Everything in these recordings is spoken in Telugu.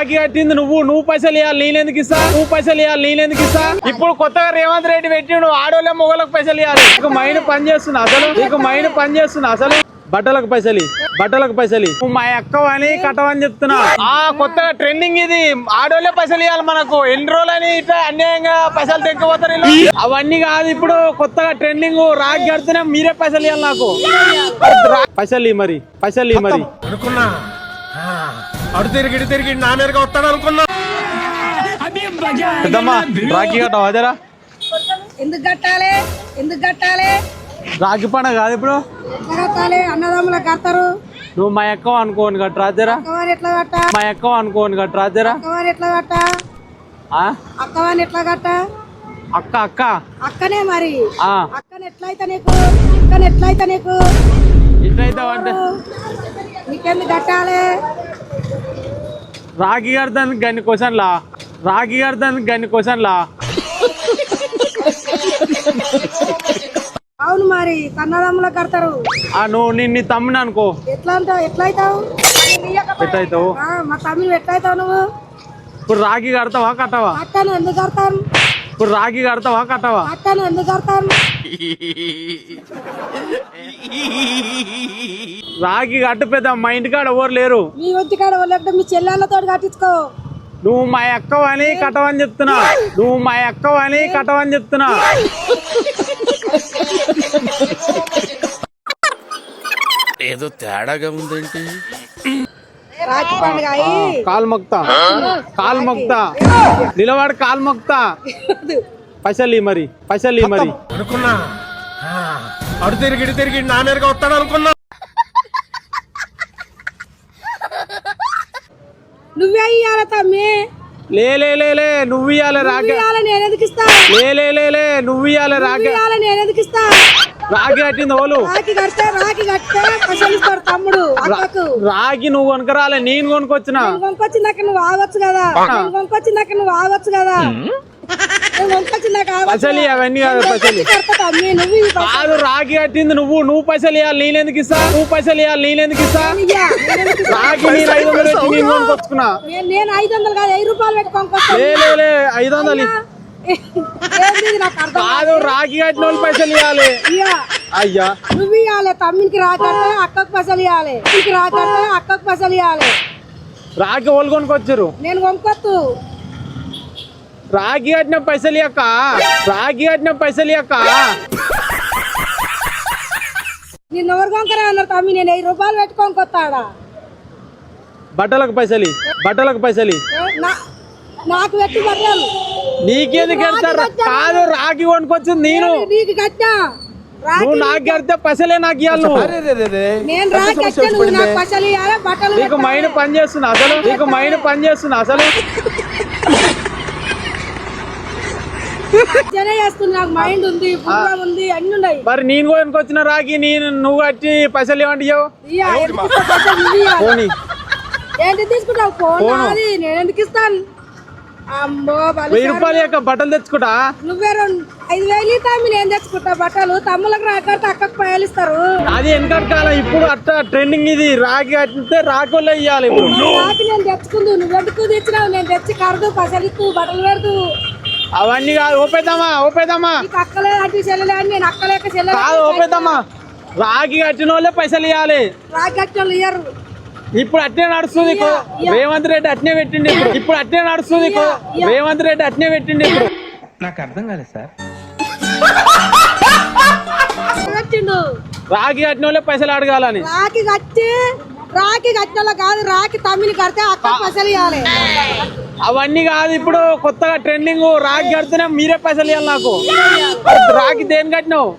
రాగి కట్టింది నువ్వు. నువ్వు పైసలు ఇవ్వాలి నేనెందుకు ఇస్తా? నువ్వు పైసలు ఇవ్వాలి నేనెందుకు ఇస్తా? ఇప్పుడు కొత్తగా రేవంత్ రెడ్డి పెట్టిండు ఆడోళ్ళ మొగలకు పైసలు ఇవ్వాలి నీకు మైండ్ పని చేస్తున్నా అసలు. నీకు మైండ్ పని చేస్తున్నా అసలు. బట్టలకు పైసలు బట్టలకు పైసలి మా అక్కవని కట్టవని చెప్తున్నా. ఆ కొత్తగా ట్రెండింగ్ ఇది. ఆడోళ్ళే పైసలు ఇవ్వాలి మనకు. ఎన్ని రోజులని ఇట్లా అన్యాయంగా పైసలు తెక్కుపోతారు అవన్నీ కాదు ఇప్పుడు కొత్తగా ట్రెండింగ్ రాగి కడుతున్నా మీరే పైసలు ఇవ్వాలి నాకు. పైసలు మరి. పైసలు మరి. అనుకున్నా. అడు తిరిగి ఇటు తిరిగి నా మీదగా వస్తాడు అనుకున్నా. పెద్దమ్మా రాఖీ కట్టవా? అదేరా. ఎందుకు కట్టాలి? ఎందుకు కట్టాలి? రాఖీ పండుగ కాదు ఇప్పుడు. కట్టాలి అన్నదమ్ములకు కడతారు. నువ్వు మా ఎక్క అనుకోని కట్ట రాజరా ఎట్లా కట్ట? మా ఎక్క అనుకోని కట్ట రాజరా ఎట్లా కట్ట? ఆ? అక్కవాని ఎట్లా కట్ట? అక్క అక్క. అక్కనే మరి. ఆ. అక్కని ఎట్లయితే నీకు? అక్కని ఎట్లయితే నీకు? ఇట్లయితే అంటే నీకెందుకు కట్టాలి? రాఖీ కడతానికి గన్ని క్వశ్చన్లా రాఖీ కడతానికి గన్ని క్వశ్చన్లా అవును మరి కన్నదమ్ములకు కడతారు. ఆ నువ్వు నిన్ను నీ తమ్ముని అనుకో. ఎట్లా అంటావు ఎట్లయితావు? ఎట్లయితావు? ఆ, మా తమ్ముడు ఎట్లయితావు నువ్వు? ఇప్పుడు రాఖీ కడతావా కట్టవా? కట్టాను ఎందుకు కడతాను? ఇప్పుడు రాఖీ కడతావా కట్టవా? కట్టాను ఎందుకు కడతాను? రాఖీ కట్టు పెద్ద మా ఇంటికాడ ఎవరు లేరు. మీ ఒంటి కాడ లేకపోతే మీ చెల్లెళ్ళతో కట్టించుకో. నువ్వు మా అక్కవని కట్టవని చెప్తున్నా. నువ్వు మా అక్కవని కట్టవని చెప్తున్నా. ఏదో తేడాగా ఉందేంటి? రాఖీ పండుగ అయ్యి కాలు మొక్తా కాలు మొక్తా నిలబడి కాలు మొక్తా పైసలు మరి పైసలు మరి. అనుకున్నా. ఆ, అడు తిరిగి తిరిగి నా మీదగా వస్తాడు అనుకున్నా. నువ్వే ఇయ్యాల తమ్మి. లే లే లే లే నువ్వు ఇయ్యాలి ఇయ్యాల నేను ఎందుకు ఇస్తా? లే లే లే లే నువ్వు ఇయ్యాలి ఇయ్యాల నేను ఎందుకు ఇస్తా? రాఖీ కట్టింది ఓలు. రాఖీ కడితే రాఖీ కడితే పైసలు ఇస్తాడు తమ్ముడు అక్కకు. రాఖీ నువ్వు కొనుకరాలే నేను కొనుకొచ్చిన కొనుకొచ్చిందాక నువ్వు ఆగొచ్చు కదా. కొనుకొచ్చిందాక నువ్వు ఆగొచ్చు కదా. పైసలు అవన్నీ కాదు పైసలు. కాదు రాఖీ కట్టింది నువ్వు. నువ్వు పైసలు ఇవ్వాలి నేను ఎందుకు ఇస్తా? నువ్వు పైసలు ఇవ్వాలి నేను ఎందుకు ఇస్తా? ఇయ్య. నేను ఐదు వందలు పెట్టి నేను కొనుకొచ్చుకున్నా. నేను- ఐదు వందలు కాదు వెయ్యి రూపాయలు పెట్టి కొనుక్కొస్తా లే లే లే ఐదు వందలు. కాదు రాఖీ కట్టిన వాళ్ళు పైసలు ఇవ్వాలి ఇయ్య. అయ్యా. నువ్వు ఇవ్వాలి తమ్మికి రాకడితే అక్కకు పైసలు ఇవ్వాలి రాకడితే అక్కకు పైసలు ఇవ్వాలి రాఖీ వాళ్ళు కొనుకొచ్చారు నేను కొనుక్కొత్తు. రాఖీ కట్టిన పైసలు ఇయ్యక్క. రాఖీ కట్టిన పైసలు నిన్ను ఎవరు అన్నారు తమ్మి నేను వెయ్యి రూపాయలు పెట్టి కొనుక్కొత్తాడా బట్టలకు పైసలు. బట్టలకు పైసలు. నా- నాకు పెట్టి పట్టాను నీకెందుకు వెళ్తారు కాదు రాఖీ కొనుకొచ్చింది నేను నీకు కట్టా. నువ్వు నాకు కడితే పైసలే నాకు ఇవ్వాలి నువ్వు. నేను రాకి కట్టా నువ్వు నాకు పైసలు ఇవ్వాలి బట్టలు నీకు మైండ్ పని చేస్తున్నా అసలు. నీకు మైండ్ పని చేస్తున్నా అసలు జనే చేస్తుంది నాకు మైండ్ ఉంది ఉంది అన్ని ఉన్నాయి. మరి నేను కొనుకొచ్చిన రాఖీ నేను నువ్వు కట్టి పైసలు ఏమంటే ఇవ్వవు ఇయ్య, ఎందుకు ఇస్తావు పైసలు? నువ్వు ఇయ్యాలి. పోనీ. ఏంటి తీసుకుంటావు? ఫోన్ నేను ఎందుకు ఇస్తాను? వెయ్యి రూపాయలు ఇయ్యక బట్టలు తెచ్చుకుంటా? నువ్వే రెండు ఐదు వేలు తమ్మి నేను తెచ్చుకుంటా బట్టలు. తమ్ములకు రాకడితే అక్కకు పైలు ఇస్తారు. అది వెనకటి కాలం ఇప్పుడు అట్ట ట్రెండింగ్ ఇది. రాఖీ కట్టితే వాళ్ళే ఇవ్వాలి ఇప్పుడు. రాకి నేను తెచ్చుకుందు. నువ్వు ఎందుకు తెచ్చినావు? నేను తెచ్చి కరదు పైసలు ఇస్తూ బట్టలు పెడదు. అవన్నీ కాదు ఓపేద్దామా ఓపేద్దామా నీకు కాదు ఓపేద్దామా రాఖీ కట్టిన వాళ్ళే పైసలు ఇవ్వాలి ఇప్పుడు అట్నే నడుస్తుంది రేవంత్ రెడ్డి అట్నే పెట్టిండి ఇప్పుడు. ఇప్పుడు అట్నే నడుస్తుంది కో- రేవంత్ రెడ్డి అట్నే పెట్టిండి ఇప్పుడు. కట్టిండు రాఖీ కట్టిన వాళ్ళే పైసలు అడగాలని. రాకి కట్టి రాకి కట్టిన కాదు రాకి తమ్మిని కడితే అక్క పైసలు ఇవ్వాలి అవన్నీ కాదు ఇప్పుడు కొత్తగా ట్రెండింగ్ రాఖీ కడితేనే మీరే పైసలు ఇవ్వాలి నాకు. రాఖీ దేని కట్టినావు?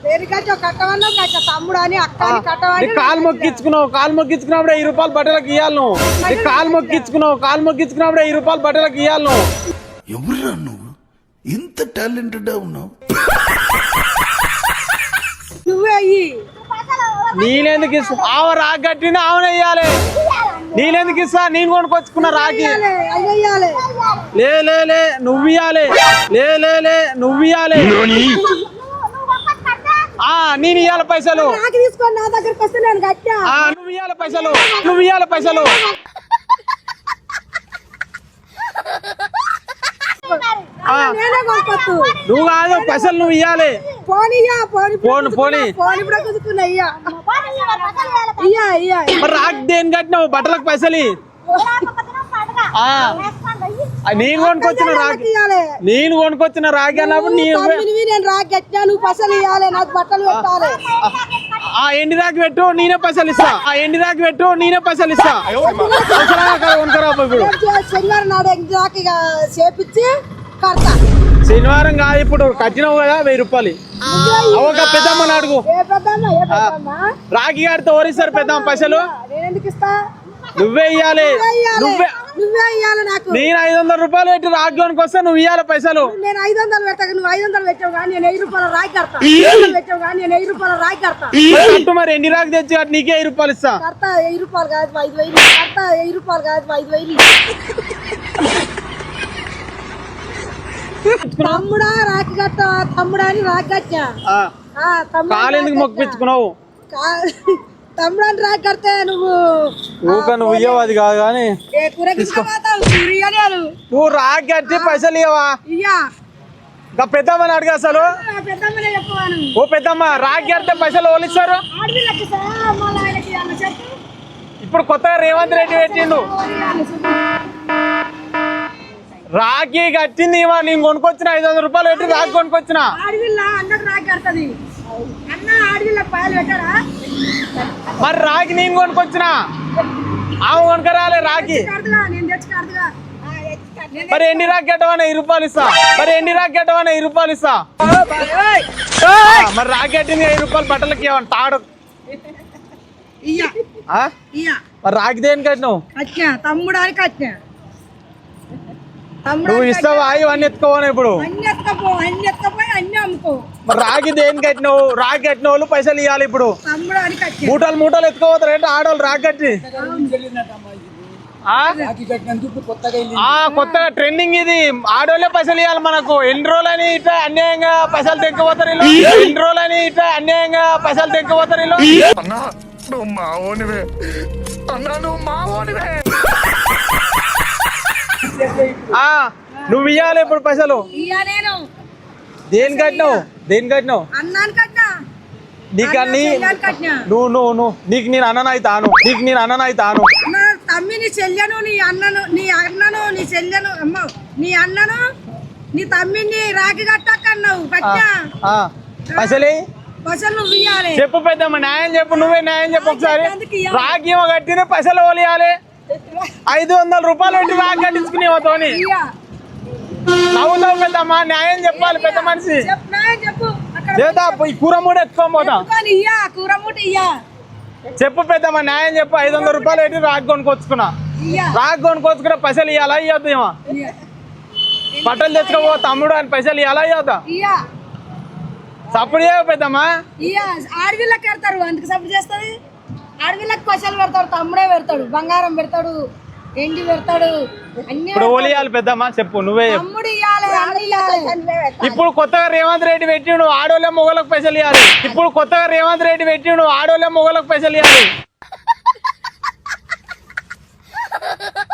తమ్ముడు అని అక్క కాలు మొక్కించుకున్నావు కాలు మొక్కించుకున్నప్పుడు వెయ్యి రూపాయలు బట్టలకు ఇవ్వాలి నువ్వు. నీ కాలు మొక్కించుకున్నావు కాలు మొక్కించుకున్నప్పుడు వెయ్యి రూపాయలు బట్టలకు ఇవ్వాలి నువ్వు. ఎవరురా నువ్వు? ఇంత టాలెంటెడ్ ఉన్నావు? నువ్వే అయ్యి. నేనెందుకు ఇస్తా? ఆవ రాగి కట్టింది ఆమె ఇయ్యాలి. నేనెందుకు ఇస్తా? నేను కొనుక్కొచ్చుకున్న రాగి. లే లే లే నువ్వు ఇయ్యాలి. లే లే లే నువ్వు ఇయ్యాలి. ఆ నేను ఇయ్యాలి పైసలు. రాకి తీసుకొని నా దగ్గరకు వస్తే నేను కట్టా. ఆ నువ్వు ఇయ్యాలి పైసలు. నువ్వు ఇయ్యాలి పైసలు. నువ్వు కాదు పైసలు నువ్వు ఇయ్యాలి. పోనీయా పోని పోను, పోనీ. పోని. మరి రాక్ దేని కట్టినావు? బట్టలకు పైసలు నేను కొనుక్కొచ్చిన రాగి నేను కొనుక్కొచ్చిన రాగి అన్నప్పుడు నేను రాగి కట్టినా నువ్వు పసలు ఇవ్వాలి నాకు బట్టలు పెట్టాలి. ఆ ఎండి రాకి పెట్టు నేనే పైసలు ఇస్తా. ఆ ఎండి రాకి పెట్టు నేనే పైసలు ఇస్తా. కొనుక్కరా ఇప్పుడు. శనివారం నాడు దాకా ఇక చేపించి కడతా శనివారం కాదు ఇప్పుడు కట్టినావు కదా వెయ్యి రూపాయలు. పెద్దమ్మని అడుగు. రాగి గారితో ఓరిస్తారు పెద్దమ్మ పైసలు. నేను ఎందుకు ఇస్తా? నువ్వే ఇయ్యాలి. నువ్వే నువ్వే. ఇయ్యాలి నాకు. నేను ఐదు వందల రూపాయలు పెట్టి రాగి కొనుక్కొస్తే నువ్వు ఇయ్యాలి పైసలు. నేను ఐదు వందలు పెట్టక నువ్వు ఐదు వందలు పెట్టావు కానీ నేను వెయ్యి రూపాయల రాయి కడతా. పెట్టావు కానీ నేను వెయ్యి రూపాయల రాయి కడతా. మరి ఎన్ని రాగి తెచ్చి నీకే వెయ్యి రూపాయలు ఇస్తా. కడతా వెయ్యి రూపాయలు కాదు ఐదు వేలు కడతా వెయ్యి రూపాయలు కాదు ఐదు వేలు తమ్ముడా రాకి కట్ట తమ్ముడా అని రాకి కట్టా. కాలు ఎందుకు రాకి మొక్కిపించుకున్నావు కా- తమ్ముడా అని రాకి కడితే నువ్వు ఊక నువ్వు ఇయ్యవు అది కాదు కానీ నువ్వు రాగి కట్టి పైసలు ఇయ్యవా? ఇయ్యా. ఇంకా పెద్దమ్మని అడుగు అసలు? ఓ పెద్దమ్మ రాగి కడితే పైసలు ఇస్తారు? చెప్పు. ఇప్పుడు కొత్తగా రేవంత్ రెడ్డి పెట్టిండు. రాగి కట్టింది ఇవా నేను కొనుక్కొచ్చిన ఐదు వందల రూపాయలు పెట్టి రాగి కొనుక్కొచ్చిన. మరి రాగి నేను కొనుక్కొచ్చిన. ఆమె తెచ్చి కడదుగా మరి ఎన్ని రాగి కట్టవని వెయ్యి రూపాయలు ఇస్తా. మరి ఎన్ని రాగి కట్టవని వెయ్యి రూపాయలు ఇస్తా. మరి రాగి కట్టింది వెయ్యి రూపాయలు బట్టలకి ఇవ్వండి తాడు రాగి దేని కట్టినావు? కట్టినా తమ్ముడు అని కట్టినా. నువ్వు ఇస్తావా? ఇవన్నీ ఎత్తుకోవని ఇప్పుడు? రాగి దేని కట్టినావు? రాగి కట్టిన వాళ్ళు పైసలు ఇవ్వాలి ఇప్పుడు. మూటలు మూటలు ఎత్తుకోపోతారు ఏంటి? ఆడవాళ్ళు రాగి కట్టి. ఆ? ఆ, కొత్తగా ట్రెండింగ్ ఇది. ఆడోళ్ళే పైసలు ఇవ్వాలి మనకు. ఎన్ని రోజులని ఇట్లా అన్యాయంగా పైసలు తెక్కపోతారు వీళ్ళు ఎన్ని రోజులని ఇట్లా అన్యాయంగా పైసలు తెక్కపోతారు వీళ్ళు అన్నా నువ్వు మావోనివే అన్నా నువ్వు మావోనివే ఆ, నువ్వు ఇవ్వాలి ఇప్పుడు పైసలు. దేని కట్టినావు? దేని కట్టినావు? నీకు అన్ని నువ్వు నువ్వు నువ్వు నీకు నేను అన్ననైతాను నీకు నేను అన్ననైతాను అన్న తమ్మి నీ చెల్లెను నీ అన్నను నీ అన్నను నీ చెల్లెను అమ్మ నీ అన్నను నీ తమ్మిని రాగి కట్టక్కన్నావు. కట్టినా? ఆ, పైసలే చెప్పు పెద్దమ్మ న్యాయం చెప్పు నువ్వే న్యాయం చెప్పు ఒకసారి. రాగి కట్టిన పైసలు ఓలియాలి ఐదు వందల రూపాయలు పెట్టి రాగి కట్టించుకునేవతోని నవ్వుతావు పెద్దమ్మ న్యాయం చెప్పాలి పెద్ద మనిషి. చేతా ఈ కూర మూట చెప్పు పెద్దమ్మ న్యాయం చెప్పు. ఐదు వందల రూపాయలు పెట్టి రాగి కొనుక్కొచ్చుకున్నా. ఇయ్యా. రాగి కొనుక్కొచ్చుకున్న పైసలు ఇవ్వాలా ఇవ్వద్దు ఏమో? బట్టలు తెచ్చుకోపో తమ్ముడు అని పైసలు ఇవ్వాలా ఇవ్వద్దా సప్పుడు చేయవు పెద్దమ్మ. ఆడవిళ్ళకి పెడతారు అందుకు సపోర్ట్ చేస్తుంది. ఆడవిళ్ళకి పైసలు పెడతాడు తమ్ముడే పెడతాడు బంగారం పెడతాడు ఎండి పెడతాడు అన్ని ఇప్పుడు ఓలియాలి పెద్దమ్మ చెప్పు నువ్వే చెప్పు. తమ్ముడు అన్ని ఇయ్యాలి ఇప్పుడు కొత్తగా రేవంత్ రెడ్డి పెట్టిండు ఆడోళ్ళే మొగలకు పైసలు ఇవ్వాలి ఇప్పుడు కొత్తగా రేవంత్ రెడ్డి పెట్టిండు ఆడోళ్ళే మొగలకు పైసలు ఇవ్వాలి